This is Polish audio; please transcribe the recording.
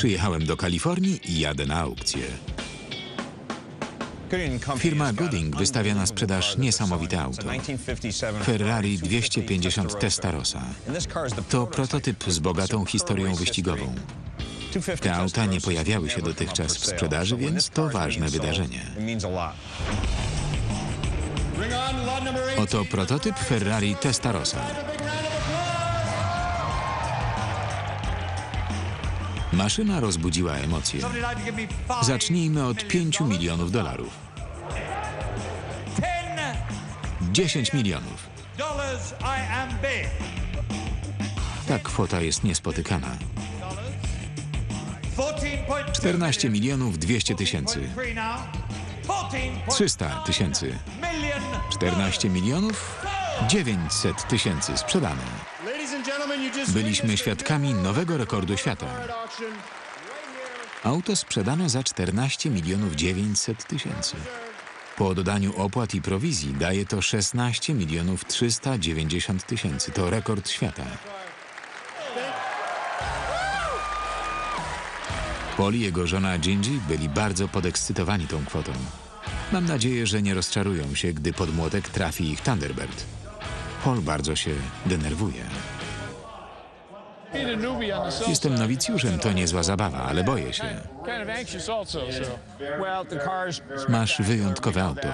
Przyjechałem do Kalifornii i jadę na aukcję. Firma Gooding wystawia na sprzedaż niesamowite auto. Ferrari 250 Testarossa. To prototyp z bogatą historią wyścigową. Te auta nie pojawiały się dotychczas w sprzedaży, więc to ważne wydarzenie. Oto prototyp Ferrari Testarossa. Maszyna rozbudziła emocje. Zacznijmy od 5 milionów dolarów. 10 milionów. Ta kwota jest niespotykana. 14.2 14 milionów 200 tysięcy. now. 14 300 tysięcy. million 14 milionów 900 tysięcy sprzedane. Byliśmy świadkami nowego rekordu świata. Auto sprzedano za 14 milionów 900 tysięcy. Po dodaniu opłat i prowizji daje to 16 milionów 390 tysięcy. To rekord świata. Paul i jego żona Gingy byli bardzo podekscytowani tą kwotą. Mam nadzieję, że nie rozczarują się, gdy pod młotek trafi ich Thunderbird. Paul bardzo się denerwuje. Jestem nowicjuszem, to niezła zabawa, ale boję się. Masz wyjątkowe auto.